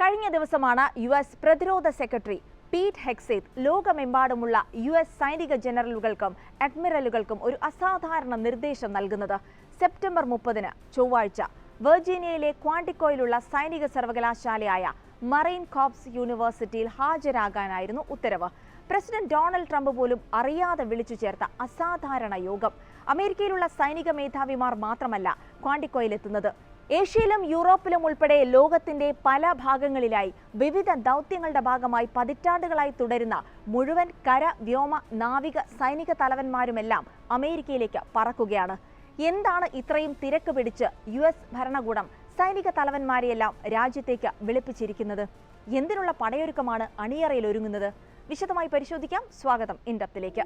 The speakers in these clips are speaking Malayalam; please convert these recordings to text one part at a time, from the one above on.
കഴിഞ്ഞ ദിവസമാണ് യു എസ് പ്രതിരോധ സെക്രട്ടറി പീറ്റ് ഹെക്സേത്ത് ലോകമെമ്പാടുമുള്ള യു എസ് സൈനിക ജനറലുകൾക്കും അഡ്മിറലുകൾക്കും ഒരു അസാധാരണ നിർദ്ദേശം നൽകുന്നത്. സെപ്റ്റംബർ മുപ്പതിന് ചൊവ്വാഴ്ച വെർജീനിയയിലെ ക്വാണ്ടിക്കോയിലുള്ള സൈനിക സർവകലാശാലയായ മറൈൻ കോപ്സ് യൂണിവേഴ്സിറ്റിയിൽ ഹാജരാകാനായിരുന്നു ഉത്തരവ്. പ്രസിഡന്റ് ഡൊണാൾഡ് ട്രംപ് പോലും അറിയാതെ വിളിച്ചു ചേർത്ത അസാധാരണ യോഗം. അമേരിക്കയിലുള്ള സൈനിക മേധാവിമാർ മാത്രമല്ല ക്വാണ്ടിക്കോയിലെത്തുന്നത്. ഏഷ്യയിലും യൂറോപ്പിലും ഉൾപ്പെടെ ലോകത്തിന്റെ പല ഭാഗങ്ങളിലായി വിവിധ ദൗത്യങ്ങളുടെ ഭാഗമായി പതിറ്റാണ്ടുകളായി തുടരുന്ന മുഴുവൻ കര വ്യോമ നാവിക സൈനിക തലവന്മാരുമെല്ലാം അമേരിക്കയിലേക്ക് പറക്കുകയാണ്. എന്താണ് ഇത്രയും തിരക്ക് പിടിച്ച് യു എസ് ഭരണകൂടം സൈനിക തലവന്മാരെയെല്ലാം രാജ്യത്തേക്ക് വിളിപ്പിച്ചിരിക്കുന്നത്? എന്തിനുള്ള പടയൊരുക്കമാണ് അണിയറയിൽ ഒരുങ്ങുന്നത്? വിശദമായി പരിശോധിക്കാം. സ്വാഗതം ഇൻഡപ്തിലേക്ക്.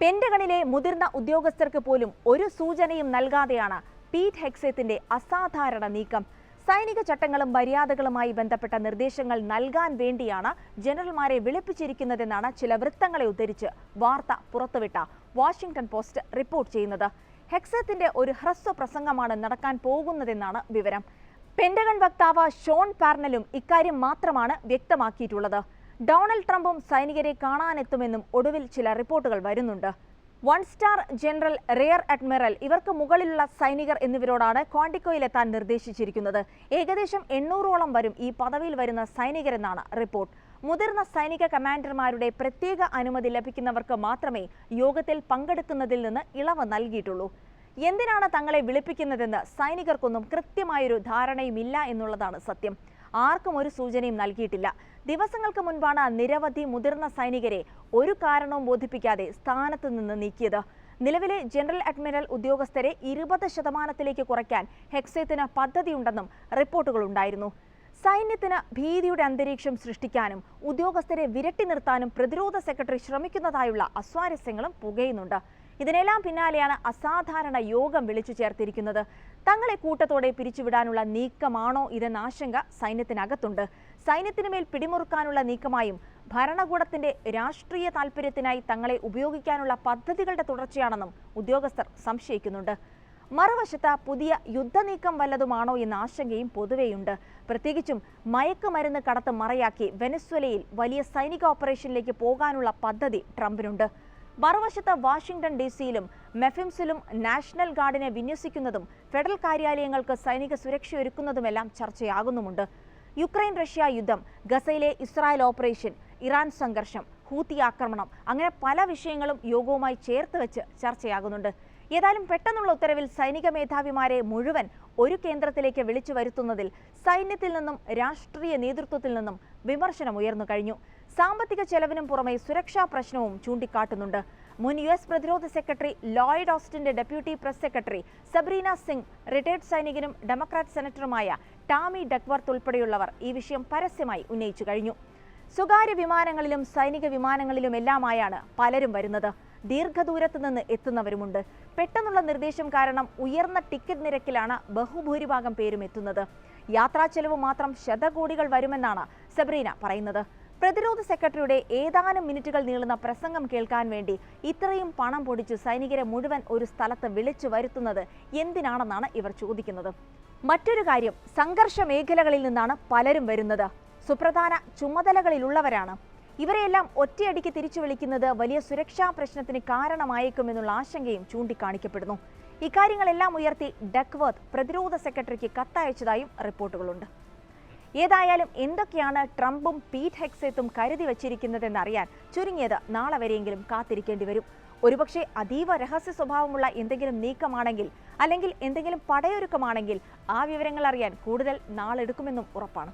പെന്റഗണിലെ മുതിർന്ന ഉദ്യോഗസ്ഥർക്ക് പോലും ഒരു സൂചനയും നൽകാതെയാണ് പീറ്റ് ഹെക്സേത്തിന്റെ അസാധാരണ നീക്കം. സൈനിക ചട്ടങ്ങളും മര്യാദകളുമായി ബന്ധപ്പെട്ട നിർദ്ദേശങ്ങൾ നൽകാൻ വേണ്ടിയാണ് ജനറൽമാരെ വിളിപ്പിച്ചിരിക്കുന്നതെന്നാണ് ചില വൃത്തങ്ങളെ ഉദ്ധരിച്ച് വാർത്ത പുറത്തുവിട്ട വാഷിംഗ്ടൺ പോസ്റ്റ് റിപ്പോർട്ട് ചെയ്യുന്നത്. ഹെക്സേത്തിന്റെ ഒരു ഹ്രസ്വ പ്രസംഗമാണ് നടക്കാൻ പോകുന്നതെന്നാണ് വിവരം. പെന്റഗൺ വക്താവ് ഷോൺ പാർണലും ഇക്കാര്യം മാത്രമാണ് വ്യക്തമാക്കിയിട്ടുള്ളത്. ഡൊണാൾഡ് ട്രംപും സൈനികരെ കാണാനെത്തുമെന്നും ഒടുവിൽ ചില റിപ്പോർട്ടുകൾ വരുന്നുണ്ട്. One star general rear admiral ഇവർക്ക് മുകളിലുള്ള സൈനികർ എന്നിവരോടാണ് ക്വാണ്ടിക്കോയിലെത്താൻ നിർദ്ദേശിച്ചിരിക്കുന്നത്. ഏകദേശം എണ്ണൂറോളം വരും ഈ പദവിയിൽ വരുന്ന സൈനികരെന്നാണ് റിപ്പോർട്ട്. മുതിർന്ന സൈനിക കമാൻഡർമാരുടെ പ്രത്യേക അനുമതി ലഭിക്കുന്നവർക്ക് മാത്രമേ യോഗത്തിൽ പങ്കെടുക്കുന്നതിൽ നിന്ന് ഇളവ് നൽകിയിട്ടുള്ളൂ. എന്തിനാണ് തങ്ങളെ വിളിപ്പിക്കുന്നതെന്ന് സൈനികർക്കൊന്നും കൃത്യമായൊരു ധാരണയുമില്ല എന്നുള്ളതാണ് സത്യം. ആർക്കും ഒരു സൂചനയും നൽകിയിട്ടില്ല. ദിവസങ്ങൾക്ക് മുൻപാണ് നിരവധി മുതിർന്ന സൈനികരെ ഒരു കാരണവും ബോധിപ്പിക്കാതെ സ്ഥാനത്ത് നിന്ന് നീക്കിയത്. നിലവിലെ ജനറൽ അഡ്മിറൽ ഉദ്യോഗസ്ഥരെ ഇരുപത് ശതമാനത്തിലേക്ക് കുറയ്ക്കാൻ ഹെക്സേത്തിന് പദ്ധതിയുണ്ടെന്നും റിപ്പോർട്ടുകളുണ്ടായിരുന്നു സൈന്യത്തിന് ഭീതിയുടെ അന്തരീക്ഷം സൃഷ്ടിക്കാനും ഉദ്യോഗസ്ഥരെ വിരട്ടി നിർത്താനും പ്രതിരോധ സെക്രട്ടറി ശ്രമിക്കുന്നതായുള്ള അസ്വാരസ്യങ്ങളും പുകയുന്നുണ്ട്. ഇതിനെല്ലാം പിന്നാലെയാണ് അസാധാരണ യോഗം വിളിച്ചു ചേർത്തിരിക്കുന്നത്. തങ്ങളെ കൂട്ടത്തോടെ പിരിച്ചുവിടാനുള്ള നീക്കമാണോ ഇതെന്ന ആശങ്ക സൈന്യത്തിനകത്തുണ്ട്. സൈന്യത്തിന് മേൽ പിടിമുറുക്കാനുള്ള നീക്കമായും ഭരണകൂടത്തിന്റെ രാഷ്ട്രീയ താൽപര്യത്തിനായി തങ്ങളെ ഉപയോഗിക്കാനുള്ള പദ്ധതികളുടെ തുടർച്ചയാണെന്നും ഉദ്യോഗസ്ഥർ സംശയിക്കുന്നുണ്ട്. മറുവശത്ത് പുതിയ യുദ്ധനീക്കം വല്ലതുമാണോ എന്ന ആശങ്കയും പൊതുവെയുണ്ട്. പ്രത്യേകിച്ചും മയക്കുമരുന്ന് കടത്ത് മറയാക്കി വെനസ്വലയിൽ വലിയ സൈനിക ഓപ്പറേഷനിലേക്ക് പോകാനുള്ള പദ്ധതി ട്രംപിനുണ്ട്. മറുവശത്ത് വാഷിംഗ്ടൺ ഡി സിയിലും മെഫിംസിലും നാഷണൽ ഗാർഡിനെ വിന്യസിക്കുന്നതും ഫെഡറൽ കാര്യാലയങ്ങൾക്ക് സൈനിക സുരക്ഷയൊരുക്കുന്നതുമെല്ലാം ചർച്ചയാകുന്നുമുണ്ട്. യുക്രൈൻ റഷ്യ യുദ്ധം ഗസയിലെ ഇസ്രായേൽ ഓപ്പറേഷൻ ഇറാൻ സംഘർഷം ഹൂത്തി ആക്രമണം അങ്ങനെ പല വിഷയങ്ങളും യോഗവുമായി ചേർത്ത് വെച്ച് ചർച്ചയാകുന്നുണ്ട്. ഏതായാലും പെട്ടെന്നുള്ള ഉത്തരവിൽ സൈനിക മേധാവിമാരെ മുഴുവൻ ഒരു കേന്ദ്രത്തിലേക്ക് വിളിച്ചു വരുത്തുന്നതിൽ സൈന്യത്തിൽ നിന്നും രാഷ്ട്രീയ നേതൃത്വത്തിൽ നിന്നും വിമർശനം ഉയർന്നു കഴിഞ്ഞു. സാമ്പത്തിക ചെലവിനും പുറമെ സുരക്ഷാ പ്രശ്നവും ചൂണ്ടിക്കാട്ടുന്നുണ്ട്. മുൻ യു എസ് പ്രതിരോധ secretary Lloyd ഓസ്റ്റിന്റെ deputy press secretary Sabrina Singh retired സൈനികനും democrat സെനറ്ററുമായ ടാമി ഡക്വർത്ത് ഉൾപ്പെടെയുള്ളവർ ഈ വിഷയം പരസ്യമായി ഉന്നയിച്ചു കഴിഞ്ഞു. സ്വകാര്യ വിമാനങ്ങളിലും സൈനിക വിമാനങ്ങളിലുമെല്ലാമായാണ് പലരും വരുന്നത്. ദീർഘദൂരത്തു നിന്ന് എത്തുന്നവരുമുണ്ട്. പെട്ടെന്നുള്ള നിർദ്ദേശം കാരണം ഉയർന്ന ടിക്കറ്റ് നിരക്കിലാണ് ബഹുഭൂരിഭാഗം പേരും എത്തുന്നത്. യാത്രാ ചെലവ് മാത്രം ശതകോടികൾ വരുമെന്നാണ് സബ്രീന പറയുന്നത്. പ്രതിരോധ സെക്രട്ടറിയുടെ ഏതാനും മിനിറ്റുകൾ നീളുന്ന പ്രസംഗം കേൾക്കാൻ വേണ്ടി ഇത്രയും പണം പൊടിച്ച് സൈനികരെ മുഴുവൻ ഒരു സ്ഥലത്ത് വിളിച്ചു വരുത്തുന്നത് എന്തിനാണെന്നാണ് ഇവർ ചോദിക്കുന്നത്. മറ്റൊരു കാര്യം സംഘർഷ മേഖലകളിൽ നിന്നാണ് പലരും വരുന്നത്. സുപ്രധാന ചുമതലകളിലുള്ളവരാണ്. ഇവരെയെല്ലാം ഒറ്റയടിക്ക് തിരിച്ചു വിളിക്കുന്നത് വലിയ സുരക്ഷാ പ്രശ്നത്തിന് കാരണമായേക്കുമെന്നുള്ള ആശങ്കയും ചൂണ്ടിക്കാണിക്കപ്പെടുന്നു. ഇക്കാര്യങ്ങളെല്ലാം ഉയർത്തി ഡക്വർത്ത് പ്രതിരോധ സെക്രട്ടറിക്ക് കത്തയച്ചതായും റിപ്പോർട്ടുകളുണ്ട്. ഏതായാലും എന്തൊക്കെയാണ് ട്രംപും പീറ്റ് ഹെക്സെത്തും കരുതി വച്ചിരിക്കുന്നതെന്നറിയാൻ ചുരുങ്ങിയത് നാളെ വരെയെങ്കിലും കാത്തിരിക്കേണ്ടി വരും. ഒരുപക്ഷെ അതീവ രഹസ്യ സ്വഭാവമുള്ള എന്തെങ്കിലും നീക്കമാണെങ്കിൽ അല്ലെങ്കിൽ എന്തെങ്കിലും പടയൊരുക്കമാണെങ്കിൽ ആ വിവരങ്ങൾ അറിയാൻ കൂടുതൽ നാളെടുക്കുമെന്നും ഉറപ്പാണ്.